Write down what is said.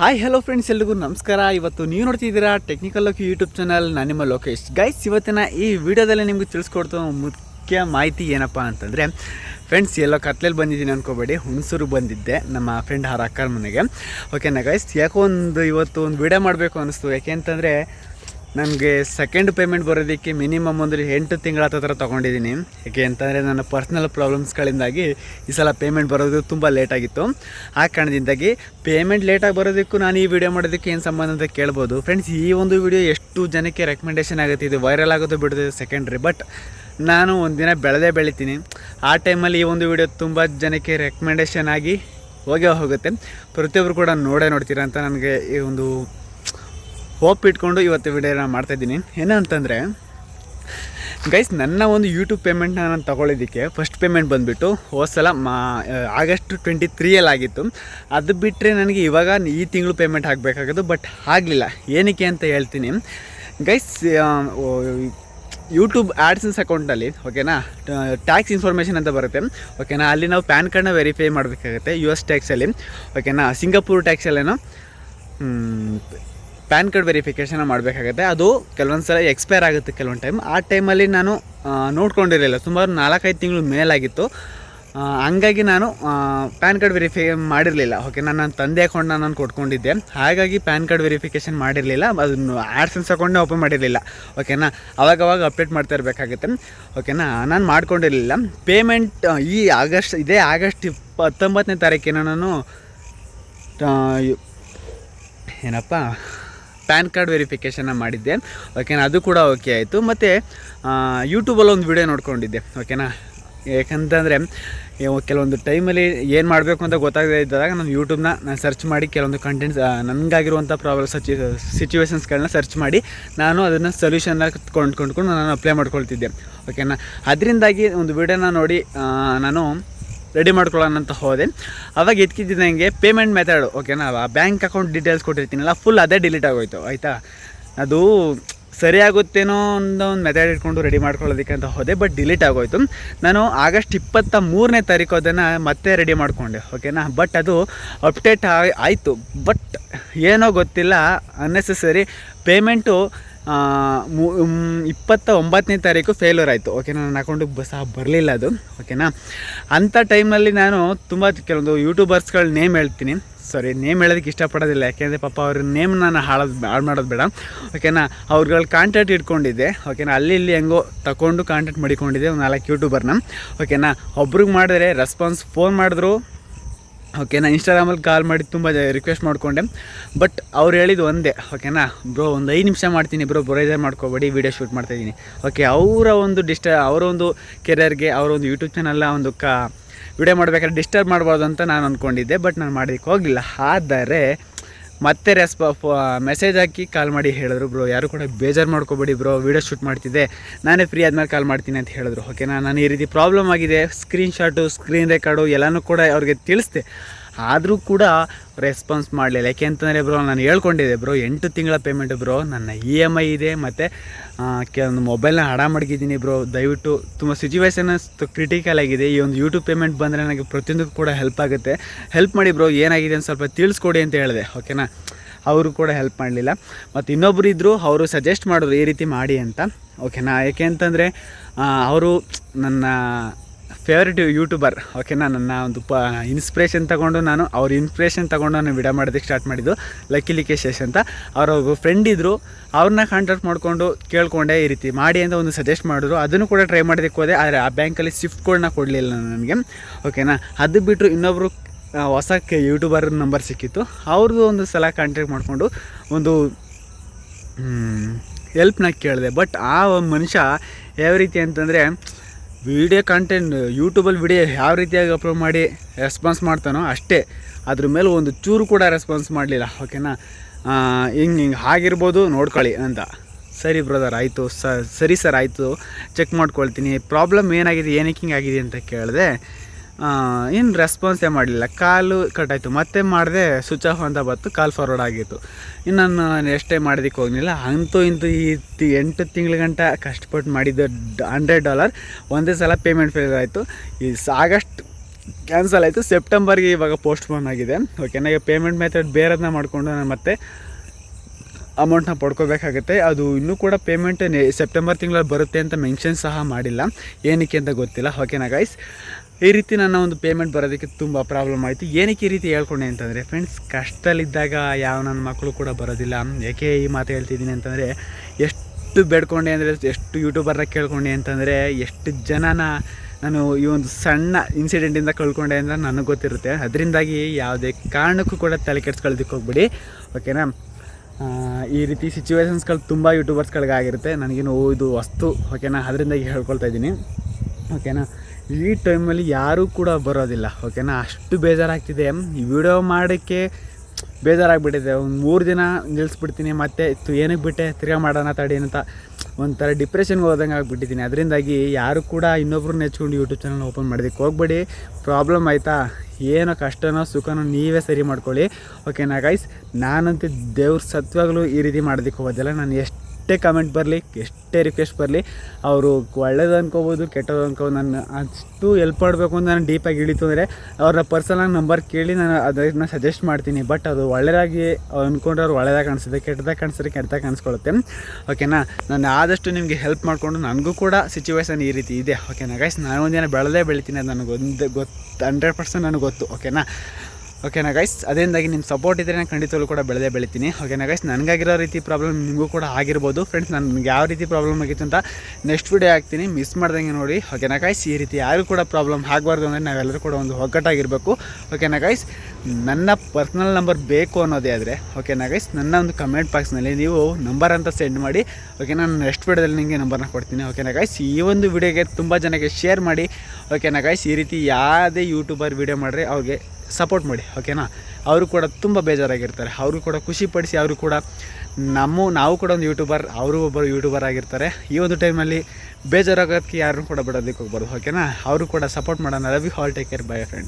Hi hello friends ಎಲ್ರಿಗೂ ನಮಸ್ಕಾರ. ಇವತ್ತು ನೀವು ನೋಡ್ತಿದ್ದೀರಾ ಟೆಕ್ನಿಕಲ್ ಲೋಕಿ ಯೂಟ್ಯೂಬ್ ಚಾನಲ್ ನಾನು ನಿಮ್ಮ ಲೋಕೇಶ್. ಗೈಸ್ ಇವತ್ತಿನ ಈ ವಿಡಿಯೋದಲ್ಲಿ ನಿಮ್ಗೆ ತಿಳಿಸ್ಕೊಡ್ತಾ ಮುಖ್ಯ ಮಾಹಿತಿ ಏನಪ್ಪ ಅಂತಂದರೆ ಫ್ರೆಂಡ್ಸ್ ಎಲ್ಲೋ ಕತ್ಲೇಲಿ ಬಂದಿದ್ದೀನಿ ಅನ್ಕೋಬೇಡಿ. ಹುಣಸೂರು ಬಂದಿದ್ದೆ, ನಮ್ಮ ಫ್ರೆಂಡ್ ಅವರ ಅಕ್ಕರ ಮನೆಗೆ. ಓಕೆನಾ ಗೈಸ್ ಯಾಕೋ ಒಂದು ಇವತ್ತು ಒಂದು ವಿಡಿಯೋ ಮಾಡಬೇಕು ಅನ್ನಿಸ್ತು ಯಾಕೆ ಅಂತಂದರೆ ನನಗೆ ಸೆಕೆಂಡ್ ಪೇಮೆಂಟ್ ಬರೋದಕ್ಕೆ ಮಿನಿಮಮ್ ಒಂದು ಎಂಟು ತಿಂಗಳ ಹತ್ರ ತೊಗೊಂಡಿದ್ದೀನಿ ಯಾಕೆ ಅಂತಂದರೆ ನನ್ನ ಪರ್ಸ್ನಲ್ ಪ್ರಾಬ್ಲಮ್ಸ್ಗಳಿಂದಾಗಿ ಈ ಸಲ ಪೇಮೆಂಟ್ ಬರೋದು ತುಂಬ ಲೇಟಾಗಿತ್ತು ಆ ಕಾರಣದಿಂದಾಗಿ ಪೇಮೆಂಟ್ ಲೇಟಾಗಿ ಬರೋದಕ್ಕೂ ನಾನು ಈ ವಿಡಿಯೋ ಮಾಡೋದಕ್ಕೆ ಏನು ಸಂಬಂಧ ಅಂತ ಕೇಳ್ಬೋದು. ಫ್ರೆಂಡ್ಸ್ ಈ ಒಂದು ವಿಡಿಯೋ ಎಷ್ಟು ಜನಕ್ಕೆ ರೆಕಮೆಂಡೇಷನ್ ಆಗುತ್ತೆ? ಇದು ವೈರಲ್ ಆಗೋದು ಬಿಡೋದು ಸೆಕೆಂಡ್ರಿ ಬಟ್ ನಾನು ಒಂದಿನ ಬೆಳೆದೇ ಬೆಳಿತೀನಿ. ಆ ಟೈಮಲ್ಲಿ ಈ ಒಂದು ವಿಡಿಯೋ ತುಂಬ ಜನಕ್ಕೆ ರೆಕಮೆಂಡೇಷನ್ ಆಗಿ ಹೋಗೇ ಹೋಗುತ್ತೆ. ಪ್ರತಿಯೊಬ್ಬರು ಕೂಡ ನೋಡೇ ನೋಡ್ತೀರಾ ಅಂತ ನನಗೆ ಈ ಒಂದು ಹೋಪ್ ಇಟ್ಕೊಂಡು ಇವತ್ತು ವಿಡಿಯೋನ ಮಾಡ್ತಾಯಿದ್ದೀನಿ ಏನಂತಂದರೆ ಗೈಸ್ ನನ್ನ ಒಂದು ಯೂಟ್ಯೂಬ್ ಪೇಮೆಂಟ್ನ ನಾನು ತಗೊಳ್ಳೋದಕ್ಕೆ ಫಸ್ಟ್ ಪೇಮೆಂಟ್ ಬಂದುಬಿಟ್ಟು ಹೋದ ಸಲ ಮಾ ಆಗಸ್ಟ್ ಟ್ವೆಂಟಿ ತ್ರೀಯಲ್ಲಿ ಆಗಿತ್ತು ಅದು ಬಿಟ್ಟರೆ ನನಗೆ ಇವಾಗ ಈ ತಿಂಗಳು ಪೇಮೆಂಟ್ ಆಗಬೇಕಾಗೋದು ಬಟ್ ಆಗಲಿಲ್ಲ. ಏನಕ್ಕೆ ಅಂತ ಹೇಳ್ತೀನಿ. ಗೈಸ್ ಯೂಟ್ಯೂಬ್ ಆ್ಯಡ್ಸನ್ಸ್ ಅಕೌಂಟಲ್ಲಿ ಓಕೆನಾ ಟ್ಯಾಕ್ಸ್ ಇನ್ಫಾರ್ಮೇಷನ್ ಅಂತ ಬರುತ್ತೆ. ಓಕೆನಾ ಅಲ್ಲಿ ನಾವು ಪ್ಯಾನ್ ಕಾರ್ಡ್ನ ವೆರಿಫೈ ಮಾಡಬೇಕಾಗುತ್ತೆ ಯು ಎಸ್ ಟ್ಯಾಕ್ಸಲ್ಲಿ ಓಕೆನಾ ಸಿಂಗಾಪುರ್ ಟ್ಯಾಕ್ಸಲ್ಲೇನೋ ಪ್ಯಾನ್ ಕಾರ್ಡ್ ವೆರಿಫಿಕೇಷನ್ ಮಾಡಬೇಕಾಗುತ್ತೆ. ಅದು ಕೆಲವೊಂದು ಸಲ ಎಕ್ಸ್ಪೈರ್ ಆಗುತ್ತೆ ಕೆಲವೊಂದು ಟೈಮ್. ಆ ಟೈಮಲ್ಲಿ ನಾನು ನೋಡ್ಕೊಂಡಿರಲಿಲ್ಲ. ಸುಮಾರು ನಾಲ್ಕೈದು ತಿಂಗಳು ಮೇಲಾಗಿತ್ತು. ಹಂಗಾಗಿ ನಾನು ಪ್ಯಾನ್ ಕಾರ್ಡ್ ವೆರಿಫೈ ಮಾಡಿರಲಿಲ್ಲ. ಓಕೆ, ನಾನು ನನ್ನ ತಂದೆ ಅಕೌಂಟ್ ನಾನು ಕೊಟ್ಕೊಂಡಿದ್ದೆ. ಹಾಗಾಗಿ ಪ್ಯಾನ್ ಕಾರ್ಡ್ ವೆರಿಫಿಕೇಷನ್ ಮಾಡಿರಲಿಲ್ಲ. ಅದನ್ನು ಆಡ್ಸನ್ಸ್ ಅಕೌಂಟ್ನೇ ಓಪನ್ ಮಾಡಿರಲಿಲ್ಲ. ಓಕೆನಾ? ಅವಾಗ ಅವಾಗ ಅಪ್ಡೇಟ್ ಮಾಡ್ತಾ ಇರಬೇಕಾಗುತ್ತೆ. ಓಕೆನಾ? ನಾನು ಮಾಡ್ಕೊಂಡಿರಲಿಲ್ಲ. ಪೇಮೆಂಟ್ ಈ ಆಗಸ್ಟ್, ಇದೇ ಆಗಸ್ಟ್ ಇಪ್ಪ ಹತ್ತೊಂಬತ್ತನೇ ತಾರೀಕಿನ ನಾನು ಏನಪ್ಪ? ಪ್ಯಾನ್ ಕಾರ್ಡ್ ವೆರಿಫಿಕೇಷನ್ನ ಮಾಡಿದ್ದೆ. ಓಕೆನಾ ಅದು ಕೂಡ ಓಕೆ ಆಯಿತು. ಮತ್ತು ಯೂಟ್ಯೂಬಲ್ಲಿ ಒಂದು ವಿಡಿಯೋ ನೋಡ್ಕೊಂಡಿದ್ದೆ. ಓಕೆನಾ ಯಾಕಂತಂದರೆ ಕೆಲವೊಂದು ಟೈಮಲ್ಲಿ ಏನು ಮಾಡಬೇಕು ಅಂತ ಗೊತ್ತಾಗದೇ ಇದ್ದಾಗ ನಾನು ಯೂಟ್ಯೂಬ್ನ ನಾನು ಸರ್ಚ್ ಮಾಡಿ ಕೆಲವೊಂದು ಕಂಟೆಂಟ್ಸ್ ನನಗಾಗಿರುವಂಥ ಪ್ರಾಬ್ಲಮ್ ಸಚಿ ಸಿಚುವೇಶನ್ಸ್ಗಳನ್ನ ಸರ್ಚ್ ಮಾಡಿ ನಾನು ಅದನ್ನು ಸೊಲ್ಯೂಷನ್ನ ಕೊಂಡ್ಕೊಂಡ್ಕೊಂಡು ನಾನು ಅಪ್ಲೈ ಮಾಡ್ಕೊಳ್ತಿದ್ದೆ. ಓಕೆನಾ ಅದರಿಂದಾಗಿ ಒಂದು ವಿಡಿಯೋನ ನೋಡಿ ನಾನು ರೆಡಿ ಮಾಡ್ಕೊಳ್ಳೋಣ ಅಂತ ಹೋದೆ. ಅವಾಗ ಎತ್ಕಿದ್ದಂಗೆ ಪೇಮೆಂಟ್ ಮೆಥಡ್ ಓಕೆನಾ ಆ ಬ್ಯಾಂಕ್ ಅಕೌಂಟ್ ಡೀಟೇಲ್ಸ್ ಕೊಟ್ಟಿರ್ತೀನಲ್ಲ ಫುಲ್ ಅದೇ ಡಿಲೀಟ್ ಆಗೋಯ್ತು, ಆಯಿತಾ? ಅದು ಸರಿಯಾಗುತ್ತೇನೋ ಅನ್ನೋ ಒಂದು ಮೆಥಡ್ ಇಟ್ಕೊಂಡು ರೆಡಿ ಮಾಡ್ಕೊಳ್ಳೋದಕ್ಕೆ ಅಂತ ಹೋದೆ ಬಟ್ ಡಿಲೀಟ್ ಆಗೋಯ್ತು. ನಾನು ಆಗಸ್ಟ್ ಇಪ್ಪತ್ತ ಮೂರನೇ ತಾರೀಕು ಮತ್ತೆ ರೆಡಿ ಮಾಡಿಕೊಂಡೆ ಓಕೆನಾ ಬಟ್ ಅದು ಅಪ್ಡೇಟ್ ಆಯಿತು ಬಟ್ ಏನೋ ಗೊತ್ತಿಲ್ಲ ಅನ್ನೆಸೆಸರಿ ಪೇಮೆಂಟು ಇಪ್ಪತ್ತ ಒಂಬತ್ತನೇ ತಾರೀಕು ಫೇಲ್ಯೂರ್ ಆಯಿತು. ಓಕೆನಾ ನನ್ನ ಅಕೌಂಟಿಗೆ ಬಸ್ ಬರಲಿಲ್ಲ ಅದು. ಓಕೆನಾ ಅಂಥ ಟೈಮಲ್ಲಿ ನಾನು ತುಂಬ ಕೆಲವೊಂದು ಯೂಟ್ಯೂಬರ್ಸ್ಗಳ ನೇಮ್ ಹೇಳ್ತೀನಿ. ಸಾರಿ ನೇಮ್ ಹೇಳೋದಕ್ಕೆ ಇಷ್ಟಪಡೋದಿಲ್ಲ. ಯಾಕೆಂದರೆ ಪಾಪ ಅವ್ರ ನೇಮ್ ನಾನು ಹಾಳೋದು, ಹಾಳು ಮಾಡೋದು ಬೇಡ. ಓಕೆನಾ ಅವ್ರುಗಳ ಕಾಂಟ್ಯಾಕ್ಟ್ ಇಟ್ಕೊಂಡಿದ್ದೆ. ಓಕೆನಾ ಅಲ್ಲಿ, ಇಲ್ಲಿ ಹೆಂಗೋ ತಗೊಂಡು ಕಾಂಟ್ಯಾಕ್ಟ್ ಮಾಡಿಕೊಂಡಿದ್ದೆ ಒಂದು ನಾಲ್ಕು ಯೂಟ್ಯೂಬರ್ನ ಓಕೆನಾ ಒಬ್ರಿಗೆ ಮಾಡಿದ್ರೆ ರೆಸ್ಪಾನ್ಸ್ ಫೋನ್ ಮಾಡಿದ್ರು. ಓಕೆನಾ ಇನ್ಸ್ಟಾಗ್ರಾಮಲ್ಲಿ ಕಾಲ್ ಮಾಡಿ ತುಂಬ ರಿಕ್ವೆಸ್ಟ್ ಮಾಡಿಕೊಂಡೆ. ಬಟ್ ಅವ್ರು ಹೇಳಿದ್ದು ಒಂದೇ ಓಕೆನಾ ಬ್ರೋ ಒಂದು ಐದು ನಿಮಿಷ ಮಾಡ್ತೀನಿ ಬ್ರೋ ಬೊರೈಸರ್ ಮಾಡ್ಕೋಬೇಡಿ ವೀಡಿಯೋ ಶೂಟ್ ಮಾಡ್ತಾಯಿದ್ದೀನಿ ಓಕೆ ಅವರ ಒಂದು ಡಿಸ್ಟ ಅವರ ಒಂದು ಕೆರಿಯರ್ಗೆ ಅವರ ಒಂದು ಯೂಟ್ಯೂಬ್ ಚಾನಲ್ನ ಒಂದು ಕ ವಿಡಿಯೋ ಮಾಡಬೇಕಾದ್ರೆ ಡಿಸ್ಟರ್ಬ್ ಮಾಡ್ಬೋದು ಅಂತ ನಾನು ಅಂದ್ಕೊಂಡಿದ್ದೆ ಬಟ್ ನಾನು ಮಾಡೋದಕ್ಕೆ ಹೋಗಲಿಲ್ಲ. ಆದರೆ ಮತ್ತೆ ರೆಸ್ಪ ಮೆಸೇಜ್ ಹಾಕಿ ಕಾಲ್ ಮಾಡಿ ಹೇಳಿದ್ರು ಬ್ರೋ ಯಾರು ಕೂಡ ಬೇಜಾರು ಮಾಡ್ಕೋಬೇಡಿ ಬ್ರೋ ವೀಡಿಯೋ ಶೂಟ್ ಮಾಡ್ತಿದ್ದೆ. ನಾನೇ ಫ್ರೀ ಆದ್ಮೇಲೆ ಕಾಲ್ ಮಾಡ್ತೀನಿ ಅಂತ ಹೇಳಿದ್ರು. ಓಕೆನಾ ನಾನು ಈ ರೀತಿ ಪ್ರಾಬ್ಲಮ್ ಆಗಿದೆ. ಸ್ಕ್ರೀನ್ ಶಾಟು ಸ್ಕ್ರೀನ್ ರೆಕಾರ್ಡು ಎಲ್ಲನೂ ಕೂಡ ಅವ್ರಿಗೆ ತಿಳಿಸ್ದೆ. ಆದರೂ ಕೂಡ ರೆಸ್ಪಾನ್ಸ್ ಮಾಡಲಿಲ್ಲ. ಯಾಕೆ ಅಂತಂದರೆ ಬ್ರೋ ನಾನು ಹೇಳ್ಕೊಂಡಿದ್ದೆ ಬ್ರೋ ಎಂಟು ತಿಂಗಳ ಪೇಮೆಂಟ್ ಬ್ರೋ ನನ್ನ ಇ ಎಂ ಐ ಇದೆ, ಮತ್ತು ಕೆಲವೊಂದು ಮೊಬೈಲ್ನ ಹಡ ಮಡಗಿದ್ದೀನಿ ಬ್ರೋ ದಯವಿಟ್ಟು ತುಂಬ ಸಿಚುವೇಶನ್ ಕ್ರಿಟಿಕಲ್ ಆಗಿದೆ. ಈ ಒಂದು ಯೂಟ್ಯೂಬ್ ಪೇಮೆಂಟ್ ಬಂದರೆ ನನಗೆ ಪ್ರತಿಯೊಂದಕ್ಕೂ ಕೂಡ ಹೆಲ್ಪ್ ಆಗುತ್ತೆ. ಹೆಲ್ಪ್ ಮಾಡಿ ಬ್ರೋ ಏನಾಗಿದೆ ಅಂತ ಸ್ವಲ್ಪ ತಿಳಿಸ್ಕೊಡಿ ಅಂತ ಹೇಳಿದೆ ಓಕೆನಾ ಅವರು ಕೂಡ ಹೆಲ್ಪ್ ಮಾಡಲಿಲ್ಲ. ಮತ್ತು ಇನ್ನೊಬ್ಬರು ಇದ್ದರು ಅವರು ಸಜೆಸ್ಟ್ ಮಾಡಿದ್ರು ಈ ರೀತಿ ಮಾಡಿ ಅಂತ ಓಕೆನಾ ಯಾಕೆ ಅಂತಂದರೆ ಅವರು ನನ್ನ ಫೇವ್ರೆಟ್ ಯೂಟ್ಯೂಬರ್ ಓಕೆನಾ ನನ್ನ ಒಂದು ಪ ಇನ್ಸ್ಪಿರೇಷನ್ ತಗೊಂಡು ನಾನು, ಅವ್ರ ಇನ್ಸ್ಪಿರೇಷನ್ ತಗೊಂಡು ನಾನು ವಿಡಿಯೋ ಮಾಡೋದಕ್ಕೆ ಸ್ಟಾರ್ಟ್ ಮಾಡಿದ್ದು ಲಕ್ಕಿ ಲಿಕೇಶೇಶ್ ಅಂತ. ಅವರ ಫ್ರೆಂಡ್ ಇದ್ದರು ಅವ್ರನ್ನ ಕಾಂಟ್ಯಾಕ್ಟ್ ಮಾಡಿಕೊಂಡು ಕೇಳ್ಕೊಂಡೆ ಈ ರೀತಿ ಮಾಡಿ ಅಂತ ಒಂದು ಸಜೆಸ್ಟ್ ಮಾಡಿದ್ರು. ಅದನ್ನು ಕೂಡ ಟ್ರೈ ಮಾಡೋದಕ್ಕೆ ಹೋದೆ, ಆದರೆ ಆ ಬ್ಯಾಂಕಲ್ಲಿ ಶಿಫ್ಟ್ಗಳನ್ನ ಕೊಡಲಿಲ್ಲ ನನಗೆ. ಓಕೆನಾ ಅದು ಬಿಟ್ಟರು ಇನ್ನೊಬ್ಬರು ಹೊಸ ಯೂಟ್ಯೂಬರ್ ನಂಬರ್ ಸಿಕ್ಕಿತ್ತು. ಅವ್ರದ್ದು ಒಂದು ಸಲ ಕಾಂಟ್ಯಾಕ್ಟ್ ಮಾಡಿಕೊಂಡು ಒಂದು ಹೆಲ್ಪ್ನ ಕೇಳಿದೆ. ಬಟ್ ಆ ಮನುಷ್ಯ ಯಾವ ರೀತಿ ಅಂತಂದರೆ ವಿಡಿಯೋ ಕಂಟೆಂಟ್ ಯೂಟ್ಯೂಬಲ್ಲಿ ವಿಡಿಯೋ ಯಾವ ರೀತಿಯಾಗಿ ಅಪ್ಲೋಡ್ ಮಾಡಿ ರೆಸ್ಪಾನ್ಸ್ ಮಾಡ್ತಾನೋ ಅಷ್ಟೇ. ಅದ್ರ ಮೇಲೆ ಒಂದು ಚೂರು ಕೂಡ ರೆಸ್ಪಾನ್ಸ್ ಮಾಡಲಿಲ್ಲ ಓಕೆನಾ ಹಿಂಗೆ ಹಿಂಗೆ ಆಗಿರ್ಬೋದು ನೋಡ್ಕೊಳ್ಳಿ ಅಂತ. ಸರಿ ಬ್ರದರ್ ಆಯಿತು. ಸರಿ ಸರ್ ಆಯಿತು. ಚೆಕ್ ಮಾಡ್ಕೊಳ್ತೀನಿ. ಪ್ರಾಬ್ಲಮ್ ಏನಾಗಿದೆ, ಏನಕ್ಕೆ ಹಿಂಗೆ ಆಗಿದೆ ಅಂತ ಕೇಳಿದೆ. ಏನು ರೆಸ್ಪಾನ್ಸೇ ಮಾಡಲಿಲ್ಲ. ಕಾಲು ಕಟ್ಟಾಯಿತು ಮತ್ತೆ ಮಾಡಿದೆ ಸ್ವಿಚ್ ಆಫ್ ಅಂತ ಬಂತು. ಕಾಲ್ ಫಾರ್ವರ್ಡ್ ಆಗಿತ್ತು. ಇನ್ನು ನಾನು ಎಷ್ಟೇ ಮಾಡೋದಕ್ಕೆ ಹೋಗಲಿಲ್ಲ. ಅಂತೂ ಇಂತೂ ಈ ಎಂಟು ತಿಂಗಳ ಗಂಟ ಕಷ್ಟಪಟ್ಟು ಮಾಡಿದ್ದು ಹಂಡ್ರೆಡ್ ಡಾಲರ್ ಒಂದೇ ಸಲ ಪೇಮೆಂಟ್ ಫೇಲ್ ಆಯಿತು. ಈ ಆಗಸ್ಟ್ ಕ್ಯಾನ್ಸಲ್ ಆಯಿತು. ಸೆಪ್ಟೆಂಬರ್ಗೆ ಇವಾಗ ಪೋಸ್ಟ್ಪೋನ್ ಆಗಿದೆ. ಓಕೆ ನನಗೆ ಪೇಮೆಂಟ್ ಮೆಥಡ್ ಬೇರೆದನ್ನ ಮಾಡಿಕೊಂಡು ನಾನು ಮತ್ತೆ ಅಮೌಂಟ್ನ ಪಡ್ಕೋಬೇಕಾಗುತ್ತೆ. ಅದು ಇನ್ನೂ ಕೂಡ ಪೇಮೆಂಟ್ ಸೆಪ್ಟೆಂಬರ್ ತಿಂಗಳಲ್ಲಿ ಬರುತ್ತೆ ಅಂತ ಮೆನ್ಷನ್ ಸಹ ಮಾಡಿಲ್ಲ. ಏನಕ್ಕೆ ಅಂತ ಗೊತ್ತಿಲ್ಲ. ಓಕೆನಾ ಗೈಸ್ ಈ ರೀತಿ ನನ್ನ ಒಂದು ಪೇಮೆಂಟ್ ಬರೋದಕ್ಕೆ ತುಂಬ ಪ್ರಾಬ್ಲಮ್ ಆಯಿತು. ಏನಕ್ಕೆ ಈ ರೀತಿ ಹೇಳ್ಕೊಂಡೆ ಅಂತಂದರೆ ಫ್ರೆಂಡ್ಸ್ ಕಷ್ಟದಲ್ಲಿದ್ದಾಗ ಯಾವ ನನ್ನ ಮಕ್ಕಳು ಕೂಡ ಬರೋದಿಲ್ಲ. ಯಾಕೆ ಈ ಮಾತು ಹೇಳ್ತಿದ್ದೀನಿ ಅಂತಂದರೆ, ಎಷ್ಟು ಬೇಡ್ಕೊಂಡೆ ಅಂದರೆ, ಎಷ್ಟು ಯೂಟ್ಯೂಬರ್ನ ಕೇಳ್ಕೊಂಡೆ ಅಂತಂದರೆ, ಎಷ್ಟು ಜನನ ನಾನು ಈ ಒಂದು ಸಣ್ಣ ಇನ್ಸಿಡೆಂಟಿಂದ ಕಳ್ಕೊಂಡೆ ಅಂತ ನನಗೆ ಗೊತ್ತಿರುತ್ತೆ. ಅದರಿಂದಾಗಿ ಯಾವುದೇ ಕಾರಣಕ್ಕೂ ಕೂಡ ತಲೆ ಕೆಡ್ಸ್ಕೊಳ್ಳೋದಕ್ಕೆ ಹೋಗ್ಬಿಡಿ. ಓಕೆನಾ ಈ ರೀತಿ ಸಿಚುವೇಶನ್ಸ್ಗಳು ತುಂಬ ಯೂಟ್ಯೂಬರ್ಸ್ಗಳಿಗಾಗಿರುತ್ತೆ ನನಗೇನು ಇದು ವಸ್ತು. ಓಕೆನಾ ಅದರಿಂದಾಗಿ ಹೇಳ್ಕೊಳ್ತಾ ಇದ್ದೀನಿ. ಓಕೆನಾ ಈ ಟೈಮಲ್ಲಿ ಯಾರೂ ಕೂಡ ಬರೋದಿಲ್ಲ, ಓಕೆನಾ? ಅಷ್ಟು ಬೇಜಾರಾಗ್ತಿದೆ. ಈ ವಿಡಿಯೋ ಮಾಡೋಕ್ಕೆ ಬೇಜಾರಾಗ್ಬಿಟ್ಟಿದೆ. ಒಂದು ಮೂರು ದಿನ ನಿಲ್ಲಿಸ್ಬಿಡ್ತೀನಿ ಮತ್ತೆ ಇತ್ತು ಏನಕ್ಕೆ ಬಿಟ್ಟೆ? ತಿರ್ಗಾ ಮಾಡೋಣ ತಡಿ ಅಂತ ಒಂಥರ ಡಿಪ್ರೆಷನ್ಗೆ ಹೋದಂಗೆ ಆಗಿಬಿಟ್ಟಿದ್ದೀನಿ. ಅದರಿಂದಾಗಿ ಯಾರು ಕೂಡ ಇನ್ನೊಬ್ರನ್ನ ನೆಚ್ಕೊಂಡು ಯೂಟ್ಯೂಬ್ ಚಾನಲ್ ಓಪನ್ ಮಾಡೋದಕ್ಕೆ ಹೋಗ್ಬೇಡಿ. ಪ್ರಾಬ್ಲಮ್ ಆಯಿತಾ? ಏನೋ ಕಷ್ಟನೋ ಸುಖನೋ ನೀವೇ ಸರಿ ಮಾಡ್ಕೊಳ್ಳಿ. ಓಕೆನಾ ಗೈಸ್ ನಾನಂತೂ ದೇವ್ರ ಸತ್ವಾಗಲೂ ಈ ರೀತಿ ಮಾಡೋದಕ್ಕೆ ಹೋಗೋದಿಲ್ಲ. ನಾನು ಎಷ್ಟೇ ಕಮೆಂಟ್ ಬರಲಿ, ಎಷ್ಟೇ ರಿಕ್ವೆಸ್ಟ್ ಬರಲಿ, ಅವರು ಒಳ್ಳೇದು ಅನ್ಕೋಬೋದು, ಕೆಟ್ಟದ್ದು ಅನ್ಕೋಬೋದು, ನಾನು ಅಷ್ಟು ಎಲ್ಪ್ ಮಾಡಬೇಕು ಅಂತ ನಾನು ಡೀಪಾಗಿ ಇಳಿತು ಅಂದರೆ ಅವ್ರನ್ನ ಪರ್ಸನಲ್ ನಂಬರ್ ಕೇಳಿ ನಾನು ಅದನ್ನ ಸಜೆಸ್ಟ್ ಮಾಡ್ತೀನಿ. ಬಟ್ ಅದು ಒಳ್ಳೆಯದಾಗಿ ಅಂದ್ಕೊಂಡ್ರೆ ಅವ್ರು ಒಳ್ಳೆಯದಾಗ ಕಾಣಿಸುತ್ತೆ, ಕೆಟ್ಟದಾಗ ಕಾಣಿಸಿದ್ರೆ ಕೆಟ್ಟದಾಗ ಕಾಣಿಸ್ಕೊಳುತ್ತೆ ಓಕೆನಾ ನಾನು ಆದಷ್ಟು ನಿಮಗೆ ಹೆಲ್ಪ್ ಮಾಡಿಕೊಂಡು ನನಗೂ ಕೂಡ ಸಿಚುವೇಶನ್ ಈ ರೀತಿ ಇದೆ. ಓಕೆನಾ ಗೈಸ್ ನಾನು ಒಂದಿನ ಬೆಳೆದೇ ಬೆಳಿತೀನಿ, ಅದು ನನಗೆ ಒಂದು ಗೊತ್ತು ಹಂಡ್ರೆಡ್ ಪರ್ಸೆಂಟ್ ನನಗೆ ಗೊತ್ತು. ಓಕೆನಾ ಓಕೆನಾ ಗೈಸ್ ಅದರಿಂದಾಗಿ ನಿಮ್ಮ ಸಪೋರ್ಟ್ ಇದ್ದರೆ ನಾನು ಖಂಡಿತವಾಗ್ಲೂ ಕೂಡ ಬೆಳೆದೇ ಬೆಳಿತೀನಿ. ಓಕೆನಾ ಗೈಸ್ ನನಗಾಗಿರೋ ರೀತಿ ಪ್ರಾಬ್ಲಮ್ ನಿಮಗೂ ಕೂಡ ಆಗಿರ್ಬೋದು. ಫ್ರೆಂಡ್ಸ್ ನನಗೆ ಯಾವ ರೀತಿ ಪ್ರಾಬ್ಲಮ್ ಆಗಿತ್ತು ಅಂತ ನೆಕ್ಸ್ಟ್ ವಿಡಿಯೋ ಹಾಕ್ತೀನಿ. ಮಿಸ್ ಮಾಡ್ದಂಗೆ ನೋಡಿ. ಓಕೆನಾ ಗೈಸ್ ಈ ರೀತಿ ಯಾರಿಗೂ ಕೂಡ ಪ್ರಾಬ್ಲಮ್ ಆಗಬಾರ್ದು ಅಂದರೆ ನಾವೆಲ್ಲರೂ ಕೂಡ ಒಂದು ಒಗ್ಗಟ್ಟಾಗಿರಬೇಕು. ಓಕೆನಾ ಗೈಸ್ ನನ್ನ ಪರ್ಸ್ನಲ್ ನಂಬರ್ ಬೇಕು ಅನ್ನೋದೇ ಆದರೆ ಓಕೆನಾ ಗೈಸ್ ನನ್ನ ಒಂದು ಕಮೆಂಟ್ ಬಾಕ್ಸ್ನಲ್ಲಿ ನೀವು ನಂಬರ್ ಅಂತ ಸೆಂಡ್ ಮಾಡಿ. ಓಕೆ ನಾನು ನೆಕ್ಸ್ಟ್ ವಿಡಿಯೋದಲ್ಲಿ ನಿಮಗೆ ನಂಬರ್ನ ಕೊಡ್ತೀನಿ. ಓಕೆನಾ ಗೈಸ್ ಈ ಒಂದು ವಿಡಿಯೋಗೆ ತುಂಬ ಜನಕ್ಕೆ ಶೇರ್ ಮಾಡಿ. ಓಕೆನಾ ಗೈಸ್ ಈ ರೀತಿ ಯಾವುದೇ ಯೂಟ್ಯೂಬರ್ ವಿಡಿಯೋ ಮಾಡಿರಿ ಅವ್ರಿಗೆ ಸಪೋರ್ಟ್ ಮಾಡಿ ಓಕೆನಾ ಅವರು ಕೂಡ ತುಂಬ ಬೇಜಾರಾಗಿರ್ತಾರೆ. ಅವರು ಕೂಡ ಖುಷಿ ಪಡಿಸಿ ಅವರು ಕೂಡ ನಮ್ಮ, ನಾವು ಕೂಡ ಒಂದು ಯೂಟ್ಯೂಬರ್ ಅವರು ಒಬ್ಬರು ಯೂಟ್ಯೂಬರ್ ಆಗಿರ್ತಾರೆ. ಈ ಒಂದು ಟೈಮಲ್ಲಿ ಬೇಜಾರಾಗೋದಕ್ಕೆ ಯಾರನ್ನೂ ಕೂಡ ಬಿಡೋದಕ್ಕೆ ಹೋಗ್ಬಾರ್ದು ಓಕೆನಾ ಅವರು ಕೂಡ ಸಪೋರ್ಟ್ ಮಾಡೋಣ. You all take care bye friend